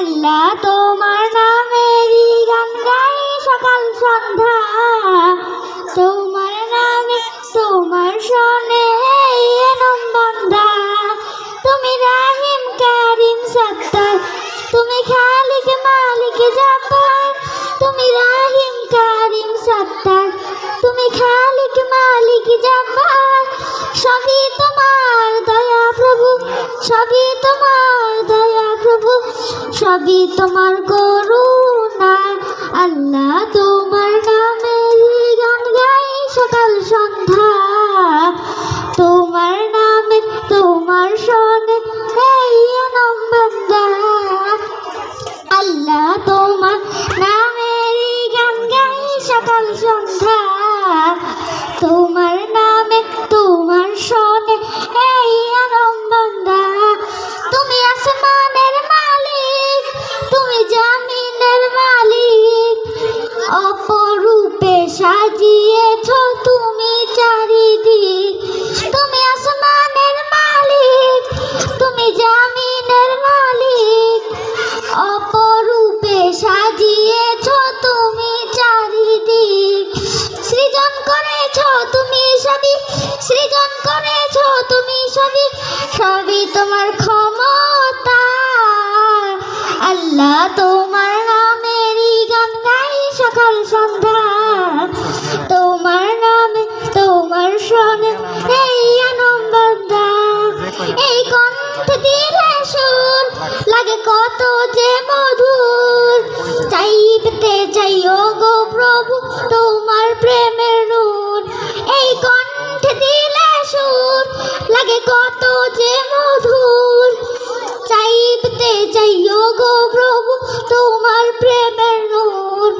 আল্লাহ তোমার নামেরই গান গাই সকাল সন্ধ্যা। তোমার নামে, তোমার এনম বন্ধা। তুমি রাহিম, কারিম, সত্তার। তুমি খালিক, মালিক জাব্বার তুমি রাহিম, কারিম, সত্তার। তুমি খালিক, মালিক জাব্বার সবই তোমার দয়া প্রভু, সবই তোমার সবই তোমার করুণা আল্লাহ তোমার নামেরই গান গাই সকাল সন্ধ্যা। তোমার নামে, তোমার শোনে এই আল্লাহ তোমার নামেরই গান গাই সকাল সন্ধ্যা। তোমার সাজিয়েছ তুমি চারিদিক। তুমি আসমানের মালিক, তুমি জামিনের মালিক। অপরূপে সাজিয়েছ তুমি চারিদিক। সৃজন করেছ তুমি সবই, সৃজন করেছ তুমি সবই সবই তোমার ক্ষমতা। আল্লাহ তোমার নামেরই গান গাই সকাল সন্ধ্যা। এই কণ্ঠ দিলে সুর, লাগে কত যে মধুর। চাইতে চাই ও গো প্রভু, তোমার প্রেমের নূর। এই কণ্ঠ দিলে সুর, লাগে কত যে মধুর। চাইতে চাই ও গো প্রভু, তোমার প্রেমের নূর।